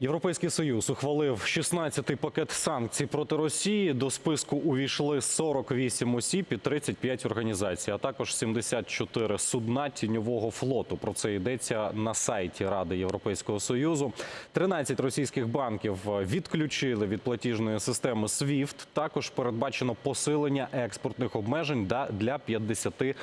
Європейський союз ухвалив 16-й пакет санкцій проти Росії. До списку увійшли 48 осіб і 35 організацій, а також 74 судна тіньового флоту. Про це йдеться на сайті Ради Європейського союзу. 13 російських банків відключили від платіжної системи SWIFT. Також передбачено посилення експортних обмежень для 53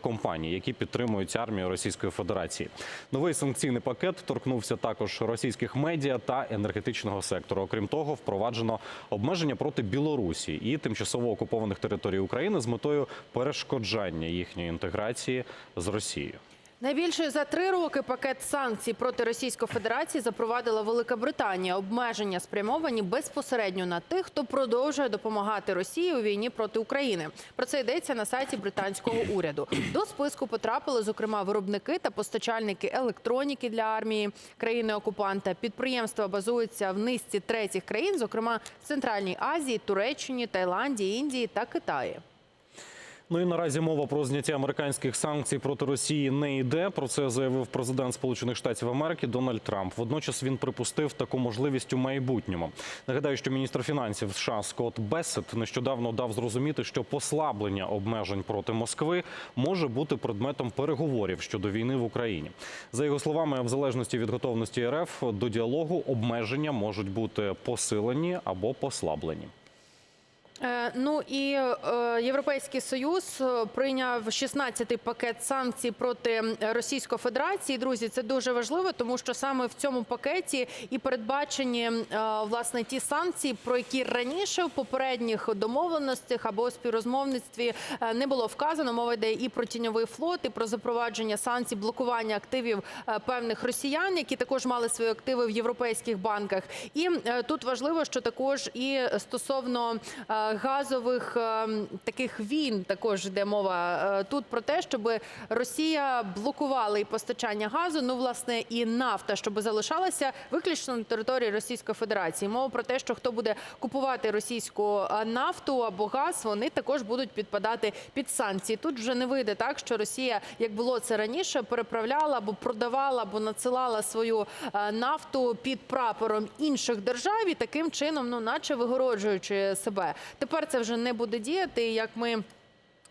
компаній, які підтримують армію Російської Федерації. Новий санкційний пакет торкнувся також російських медіа та енергетичного сектору. Окрім того, впроваджено обмеження проти Білорусі і тимчасово окупованих територій України з метою перешкоджання їхньої інтеграції з Росією. Найбільший за три роки пакет санкцій проти Російської Федерації запровадила Велика Британія. Обмеження спрямовані безпосередньо на тих, хто продовжує допомагати Росії у війні проти України. Про це йдеться на сайті британського уряду. До списку потрапили зокрема виробники та постачальники електроніки для армії країни-окупанта. Підприємства базуються в низці третіх країн, зокрема в Центральній Азії, Туреччині, Таїланді, Індії та Китаї. Ну і наразі мова про зняття американських санкцій проти Росії не йде. Про це заявив президент Сполучених Штатів Америки Дональд Трамп. Водночас він припустив таку можливість у майбутньому. Нагадаю, що міністр фінансів США Скотт Бессет нещодавно дав зрозуміти, що послаблення обмежень проти Москви може бути предметом переговорів щодо війни в Україні. За його словами, в залежності від готовності РФ до діалогу обмеження можуть бути посилені або послаблені. Е, Ну і е, Європейський Союз е, прийняв 16-й пакет санкцій проти Російської Федерації. Друзі, це дуже важливо, тому що саме в цьому пакеті і передбачені власне ті санкції, про які раніше в попередніх домовленостях або співрозмовництві не було вказано. Мова йде і про тіньовий флот, і про запровадження санкцій, блокування активів певних росіян, які також мали свої активи в європейських банках. І тут важливо, що також і стосовно газових е, таких війн, також йде мова е, тут про те, щоб Росія блокувала і постачання газу. Ну власне і нафта, щоб залишалася виключно на території Російської Федерації. Мова про те, що хто буде купувати російську е, нафту або газ, вони також будуть підпадати під санкції. Тут вже не вийде так, що Росія, як було це раніше, переправляла або продавала, або надсилала свою нафту під прапором інших держав і таким чином, ну наче вигороджуючи себе. Тепер це вже не буде діяти. Як ми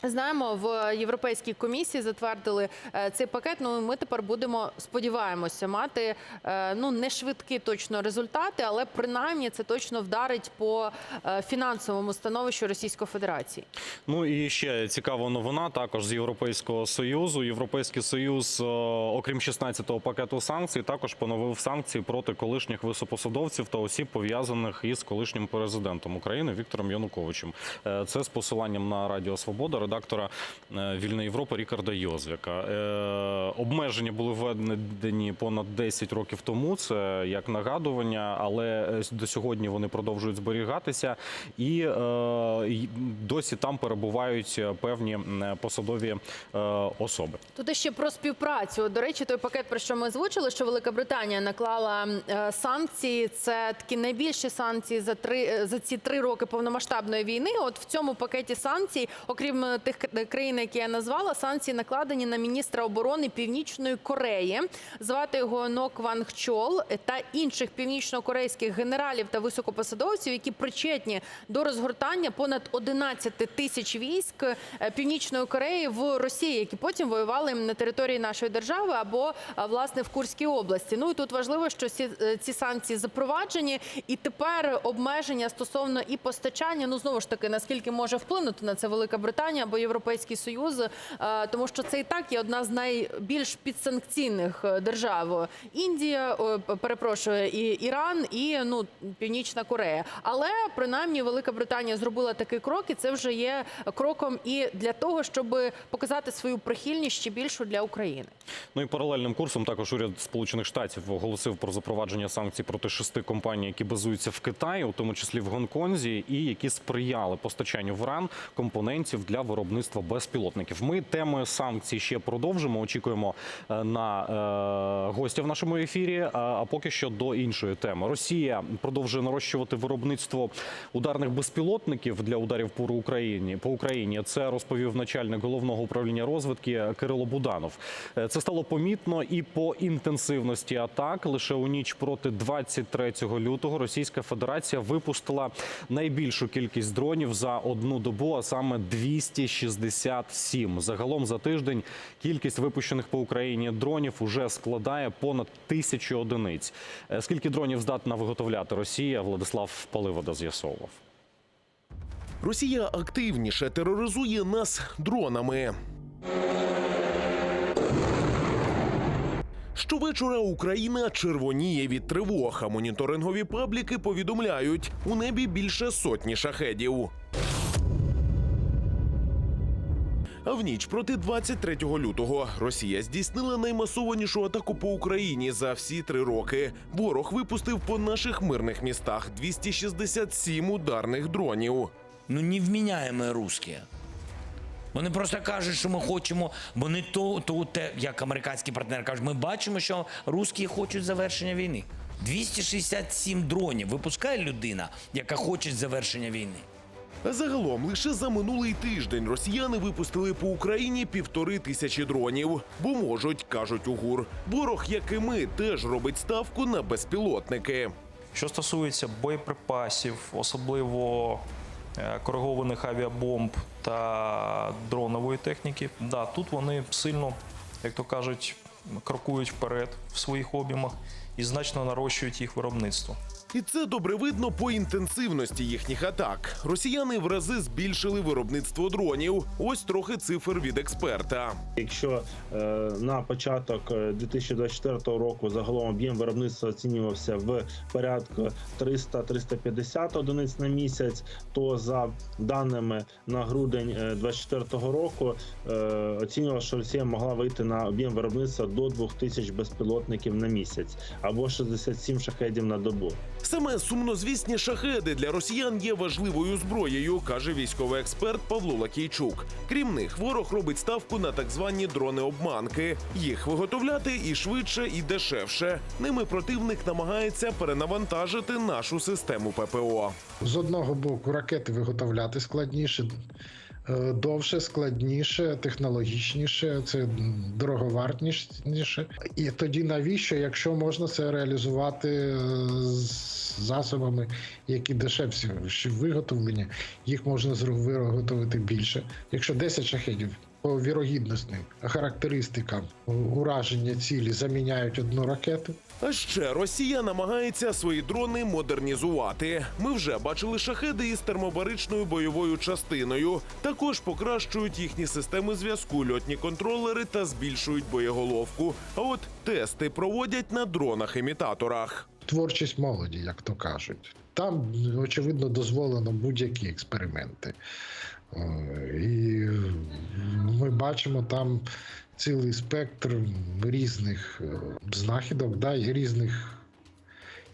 знаємо, в Європейській комісії затвердили е, цей пакет. Ну ми тепер будемо сподіваємося мати е, ну не швидкі точно результати, але принаймні це точно вдарить по е, фінансовому становищу Російської Федерації. Ну і ще цікава новина також з Європейського союзу. Європейський союз, окрім 16-го пакету санкцій, також поновив санкції проти колишніх високопосадовців та осіб пов'язаних із колишнім президентом України Віктором Януковичем. Це з посиланням на Радіо Свобода, редактора е, Вільної Європи Рікарда Йозвіка. Е, Обмеження були введені понад 10 років тому. Це як нагадування, але е, до сьогодні вони продовжують зберігатися і досі там перебувають певні посадові особи. Тут ще про співпрацю. До речі, той пакет, про що ми озвучили, що Велика Британія наклала санкції. Це такі найбільші санкції за три за ці три роки повномасштабної війни. От в цьому пакеті санкцій, окрім тих країн, які я назвала, санкції накладені на міністра оборони Північної Кореї. Звати його Нок Ван Хчол та інших північно-корейських генералів та високопосадовців, які причетні до розгортання понад 11 тисяч військ е, Північної Кореї в Росії, які потім воювали на території нашої держави або власне в Курській області. Ну і тут важливо, що е, ці санкції запроваджені, і тепер обмеження стосовно і постачання. Ну знову ж таки, наскільки може вплинути на це Велика Британія або Європейський Союз, е, тому що це і так є одна з найбільш підсанкційних е, держав. Індія, перепрошую, і Іран, і ну Північна Корея. Але принаймні Велика Британія зробила такий крок, і це вже є кроком і для того, щоб показати свою прихильність ще більшу для України. Ну і паралельним курсом також уряд Сполучених Штатів оголосив про запровадження санкцій проти шести компаній, які базуються в Китаї, у тому числі в Гонконзі, і які сприяли постачанню в Іран компонентів для виробництва виробництва безпілотників. Ми темою санкцій ще продовжимо. Очікуємо е, на е, гостя в нашому ефірі. А, поки що до іншої теми. Росія продовжує нарощувати виробництво ударних безпілотників для ударів по Україні. По Україні це розповів начальник головного управління розвідки Кирило Буданов. Е, Це стало помітно і по інтенсивності атак. Лише у ніч проти 23 лютого Російська Федерація випустила найбільшу кількість дронів за одну добу, а саме 267. Загалом за тиждень кількість випущених по Україні дронів уже складає понад тисячу одиниць. Е, Скільки дронів здатна виготовляти Росія? Владислав Паливода з'ясовував. Росія активніше тероризує нас дронами. Щовечора Україна червоніє від тривог, а моніторингові пабліки повідомляють, у небі більше сотні шахедів. В ніч проти 23 лютого Росія здійснила наймасованішу атаку по Україні за всі три роки. Ворог випустив по наших мирних містах 267 ударних дронів. ну невміняємо русські. Вони просто кажуть, що ми хочемо. Вони то, то те, як американські партнери кажуть, ми бачимо, що русські хочуть завершення війни. 267 дронів випускає людина, яка хоче завершення війни. Загалом лише за минулий тиждень росіяни випустили по Україні півтори тисячі дронів, бо можуть, кажуть у ГУР. Ворог, як і ми, теж робить ставку на безпілотники. Що стосується боєприпасів, особливо е, коригованих авіабомб та дронової техніки, да, тут вони сильно, як то кажуть, крокують вперед в своїх об'ємах і значно нарощують їх виробництво. І це добре видно по інтенсивності їхніх атак. Росіяни в рази збільшили виробництво дронів. Ось трохи цифр від експерта. Якщо е, на початок е, 2024 року загалом об'єм виробництва оцінювався в порядку 300-350 одиниць на місяць, то за даними на грудень е, 2024 року е, оцінювалося, що Росія могла вийти на об'єм виробництва до 2000 безпілотників на місяць або 67 шахедів на добу. Саме сумнозвісні шахеди для росіян є важливою зброєю, каже військовий експерт Павло Лакійчук. Крім них, ворог робить ставку на так звані дрони-обманки. Їх виготовляти і швидше, і дешевше. Ними противник намагається перенавантажити нашу систему ППО. З одного боку, ракети виготовляти складніше, довше, складніше, технологічніше, це дороговартніше. І тоді навіщо, якщо можна це реалізувати е, засобами, які дешевші виготовлені, їх можна виготовити більше. Якщо 10 шахедів по вірогідності характеристикам ураження цілі заміняють одну ракету. А ще Росія намагається свої дрони модернізувати. Ми вже бачили шахеди із термобаричною бойовою частиною. Також покращують їхні системи зв'язку, льотні контролери та збільшують боєголовку. А от тести проводять на дронах-імітаторах. творчість молоді, як то кажуть. Там, очевидно, дозволено будь-які експерименти. Е, І ми бачимо там цілий спектр різних е, знахідок, да, і різних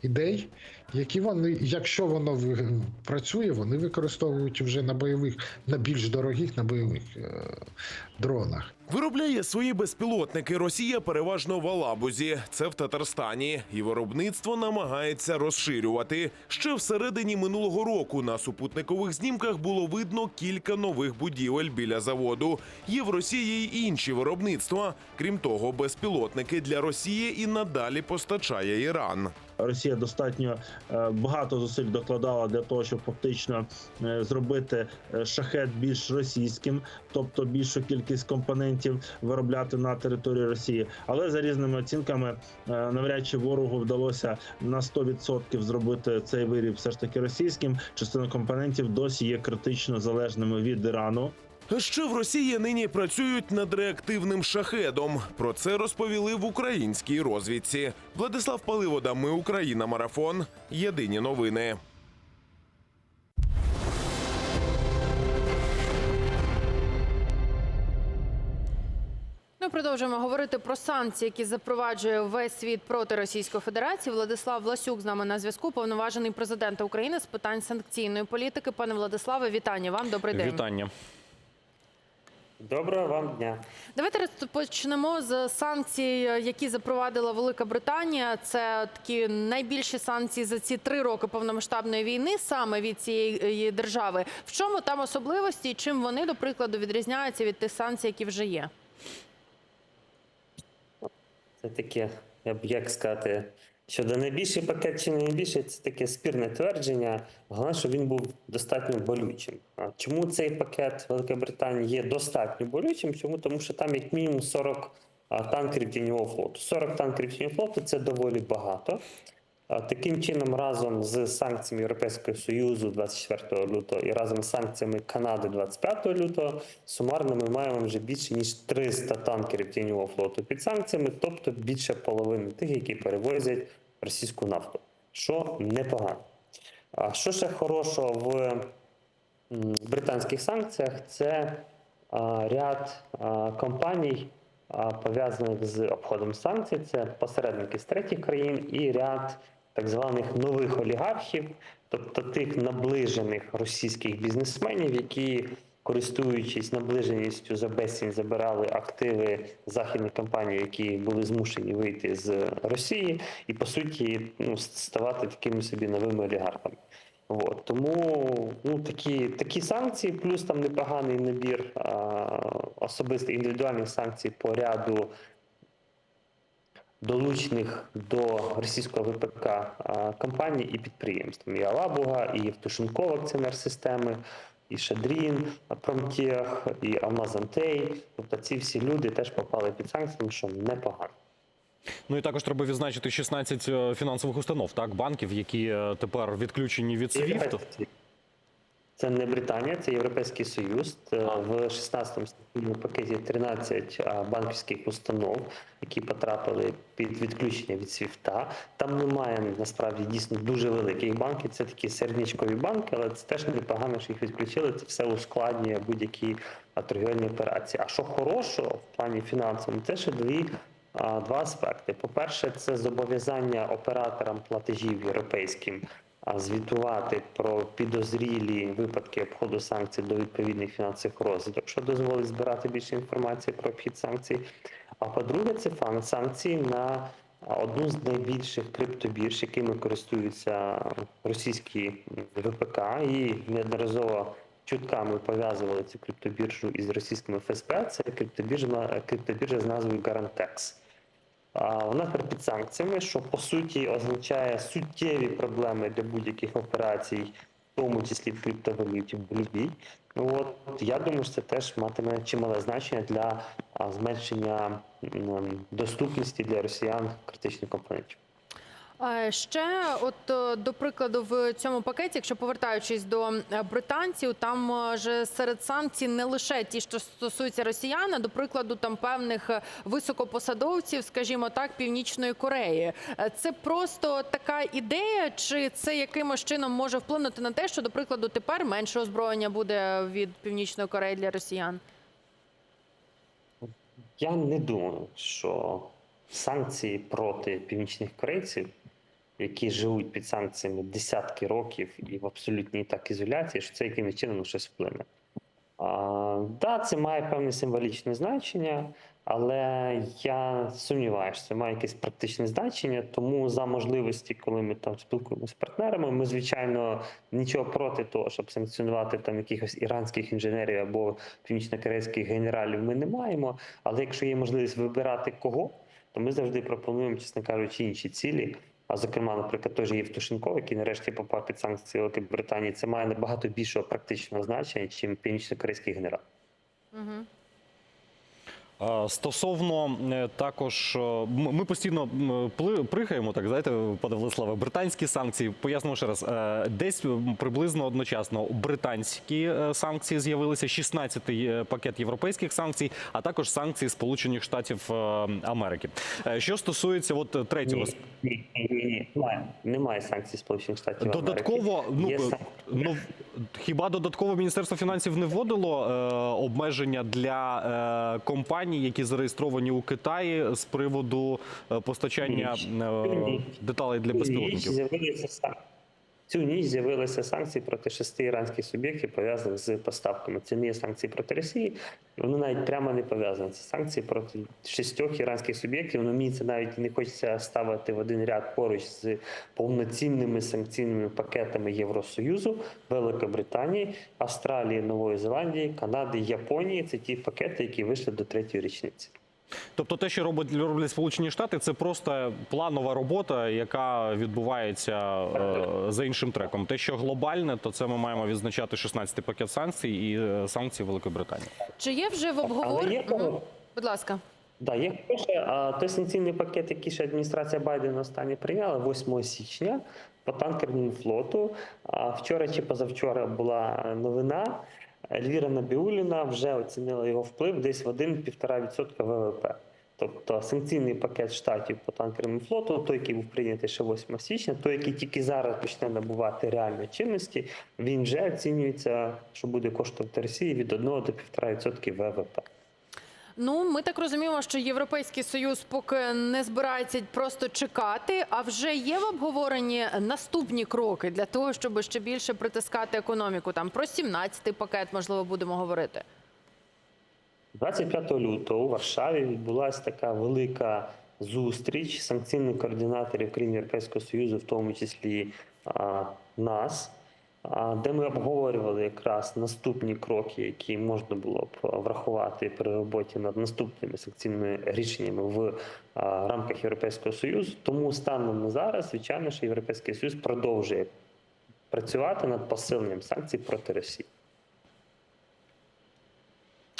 ідей, які вони, якщо воно працює, вони використовують вже на бойових, на більш дорогих, на бойових е, дронах. Виробляє свої безпілотники Росія переважно в Алабузі, це в Татарстані, і виробництво намагається розширювати. Ще всередині минулого року на супутникових знімках було видно кілька нових будівель біля заводу. Є в Росії й інші виробництва. Крім того, безпілотники для Росії і надалі постачає Іран. Росія достатньо е, багато зусиль докладала для того, щоб фактично е, зробити е, шахет більш російським, тобто більшу кількість компонентів виробляти на території Росії. Але за різними оцінками навряд чи ворогу вдалося на 100% зробити цей виріб все ж таки російським. Частина компонентів досі є критично залежними від Ірану. А Ще в Росії нині працюють над реактивним шахедом. Про це розповіли в українській розвідці. Владислав Паливода, Ми Україна. Марафон. Єдині новини. Ми продовжуємо говорити про санкції, які запроваджує весь світ проти Російської Федерації. Владислав Власюк з нами на зв'язку, повноважений президента України з питань санкційної політики. Пане Владиславе, вітання вам. Добрий день. Вітання. Доброго вам дня. Давайте розпочнемо з санкцій, які запровадила Велика Британія. Це такі найбільші санкції за ці три роки повномасштабної війни саме від цієї держави. В чому там особливості і чим вони, до прикладу, відрізняються від тих санкцій, які вже є? Це таке, б як сказати, щодо найбільший пакет чи не найбільший, це таке спірне твердження. Головне, щоб він був достатньо болючим. Чому цей пакет Великої Британії є достатньо болючим? Чому? Тому що там як мінімум 40 а, танкерів тіньового флоту. 40 танкерів тіньового флоту це доволі багато. Таким чином, разом з санкціями Європейського Союзу 24 лютого і разом з санкціями Канади 25 лютого, сумарно ми маємо вже більше ніж 300 танкерів тіньового флоту під санкціями, тобто більше половини тих, які перевозять російську нафту, що непогано. А що ще хорошого в британських санкціях? Це ряд компаній, пов'язаних з обходом санкцій, це посередники з третіх країн і ряд так званих нових олігархів, тобто тих наближених російських бізнесменів, які, користуючись наближеністю за безцінь, забирали активи західних компаній, які були змушені вийти з Росії, і по суті ну, ставати такими собі новими олігархами. От, тому ну, такі, такі санкції, плюс там непоганий набір а, особистих індивідуальних санкцій по ряду долучених до російського ВПК а, компаній і підприємств. І Алабуга, і Євтушенкова акціонер системи, і Шадрін, Промтех, і Амазантей. Тобто ці всі люди теж попали під санкції, що непогано. Ну і також треба відзначити 16 е, фінансових установ, так банків, які е, тепер відключені від SWIFT. Це не Британія, це Європейський Союз. В 16-му статутному пакеті 13 банківських установ, які потрапили під відключення від СВІФТа. Там немає насправді дійсно дуже великих банків. Це такі середнячкові банки, але це теж непогано, що їх відключили. Це все ускладнює будь-які торгівельні операції. А що хорошого в плані фінансовому, це ще дві. Два аспекти. По-перше, це зобов'язання операторам платежів європейським звітувати про підозрілі випадки обходу санкцій до відповідних фінансових розвиток, що дозволить збирати більше інформації про обхід санкцій. А по-друге, це санкції на одну з найбільших криптобірж, якими користуються російські ВПК, і неодноразово чутками пов'язували цю криптобіржу із російськими ФСБ. Це криптобіржа, криптобіржа з назвою Garantex. Вона під санкціями, що по суті означає суттєві проблеми для будь-яких операцій, в тому числі в криптовалюті в любій. От я думаю, що це теж матиме чимале значення для зменшення доступності для росіян критичних компонентів. Ще, от е, до прикладу, в цьому пакеті, якщо повертаючись до е, британців, там е, же серед санкцій не лише ті, що стосуються росіян, а до прикладу, там певних високопосадовців, скажімо так, північної Кореї. Це просто така ідея, чи це якимось чином може вплинути на те, що, до прикладу, тепер менше озброєння буде від північної Кореї для росіян? Я не думаю, що санкції проти північних корейців, які живуть під санкціями десятки років і в абсолютній так ізоляції, що це якимось чином щось вплине. А, да, це має певне символічне значення, але я сумніваюся, це має якесь практичне значення. Тому за можливості, коли ми там спілкуємося з партнерами, ми звичайно нічого проти того, щоб санкціонувати там якихось іранських інженерів або північнокорейських генералів, ми не маємо. Але якщо є можливість вибирати кого, то ми завжди пропонуємо, чесно кажучи, інші цілі. А зокрема, наприклад, той же Євтушенко, який нарешті попав під санкції Великої Британії, це має набагато більшого практичного значення, ніж північно-корейський генерал. Угу. Стосовно е, також, е, ми постійно прихаємо, так знаєте, пане Владиславе, британські санкції. Пояснимо ще раз, е, десь приблизно одночасно британські санкції з'явилися, 16-й е, пакет європейських санкцій, а також санкції Сполучених Штатів Америки. Що стосується от третього Ні, ні, ні, ні, немає. Немає санкцій Сполучених Штатів. Америки. Додатково, ну, Є ну хіба додатково Міністерство фінансів не вводило е, обмеження для е, компаній, які зареєстровані у Китаї з приводу е, постачання е, деталей для безпілотників? Цю ніч з'явилися санкції проти шести іранських суб'єктів, пов'язаних з поставками. Це не є санкції проти Росії, вони навіть прямо не пов'язані. Це санкції проти шістьох іранських суб'єктів. Ну мені це навіть не хочеться ставити в один ряд поруч з повноцінними санкційними пакетами Євросоюзу, Великобританії, Австралії, Нової Зеландії, Канади, Японії. Це ті пакети, які вийшли до третьої річниці. Тобто, те, що роблять роблять Сполучені Штати, це просто планова робота, яка відбувається е, за іншим треком. Те, що глобальне, то це ми маємо відзначати 16-й пакет санкцій і е, санкції Великої Британії. Чи є вже в обговоренні? кого? Будь ласка. Да, є хороше, а той санкційний пакет, який ще адміністрація Байдена останнє прийняла 8 січня по танкерному флоту. А вчора чи позавчора була новина. Ельвіра Набіуліна вже оцінила його вплив десь в 1-1,5% ВВП. Тобто санкційний пакет штатів по танкерному флоту, той, який був прийнятий ще 8 січня, той, який тільки зараз почне набувати реальної чинності, він вже оцінюється, що буде коштувати Росії від 1 до 1,5% ВВП. Ну, ми так розуміємо, що Європейський Союз поки не збирається просто чекати, а вже є в обговоренні наступні кроки для того, щоб ще більше притискати економіку. Там про 17-й пакет, можливо, будемо говорити. 25 лютого у Варшаві відбулася така велика зустріч санкційних координаторів країн Європейського Союзу, в тому числі а, нас, де ми обговорювали якраз наступні кроки, які можна було б врахувати при роботі над наступними санкційними рішеннями в рамках Європейського Союзу. Тому станом на зараз, звичайно, що Європейський Союз продовжує працювати над посиленням санкцій проти Росії.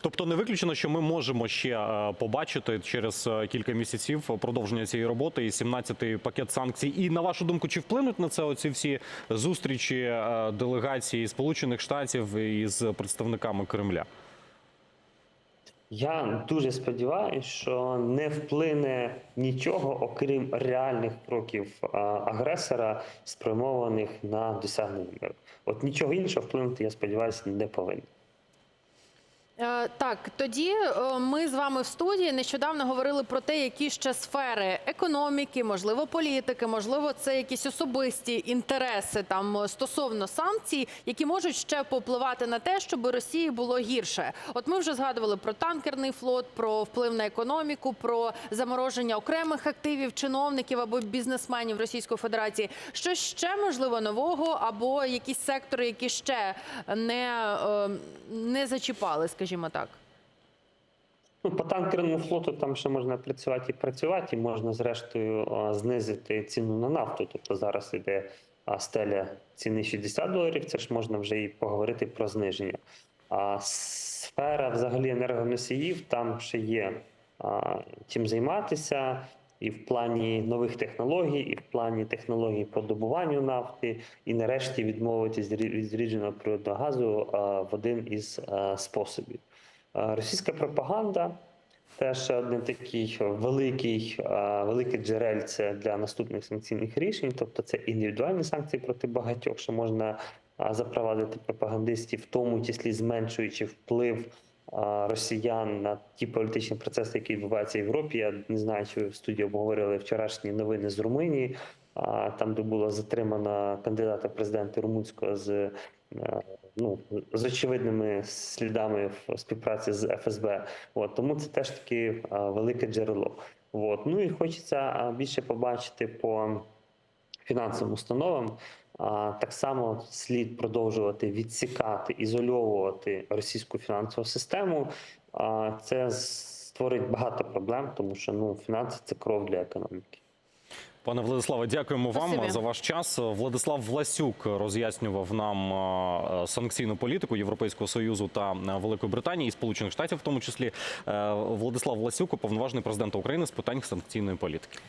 Тобто не виключено, що ми можемо ще е, побачити через е, кілька місяців продовження цієї роботи і 17-й пакет санкцій. І на вашу думку, чи вплинуть на це оці всі зустрічі е, делегації Сполучених Штатів із представниками Кремля? Я дуже сподіваюся, що не вплине нічого, окрім реальних кроків агресора, спрямованих на досягнення миру. От нічого іншого вплинути, я сподіваюся, не повинен. Е, Так, тоді е, ми з вами в студії нещодавно говорили про те, які ще сфери економіки, можливо, політики, можливо, це якісь особисті інтереси там е, стосовно санкцій, які можуть ще попливати на те, щоб Росії було гірше. От ми вже згадували про танкерний флот, про вплив на економіку, про замороження окремих активів чиновників або бізнесменів Російської Федерації. Що ще можливо нового, або якісь сектори, які ще не, не зачіпали, скажімо так. Ну, по танкерному флоту там ще можна працювати і працювати, і можна зрештою знизити ціну на нафту. Тобто зараз іде стеля ціни 60 доларів. Це ж можна вже і поговорити про зниження. А сфера взагалі енергоносіїв там ще є чим займатися. І в плані нових технологій, і в плані технологій по добуванню нафти, і нарешті відмовитись від зрідженого природного газу в один із способів. Російська пропаганда теж один такий великий, велике джерельце для наступних санкційних рішень. Тобто це індивідуальні санкції проти багатьох, що можна запровадити пропагандистів, в тому числі зменшуючи вплив росіян на ті політичні процеси, які відбуваються в Європі. Я не знаю, чи в студії обговорили вчорашні новини з Румунії, там, де було затримано кандидата в президенти румунського з е, ну, з очевидними слідами в співпраці з ФСБ. От, тому це теж таки велике джерело. От. Ну і хочеться більше побачити по фінансовим установам. А, так само слід продовжувати відсікати, ізольовувати російську фінансову систему. А, це створить багато проблем, тому що ну, фінанси це кров для економіки. Пане Владиславе, дякуємо вам Спасибі. за ваш час. Владислав Власюк роз'яснював нам санкційну політику Європейського союзу та Великої Британії і Сполучених Штатів, в тому числі Е, Владислав Власюк, уповноважений президента України з питань санкційної політики.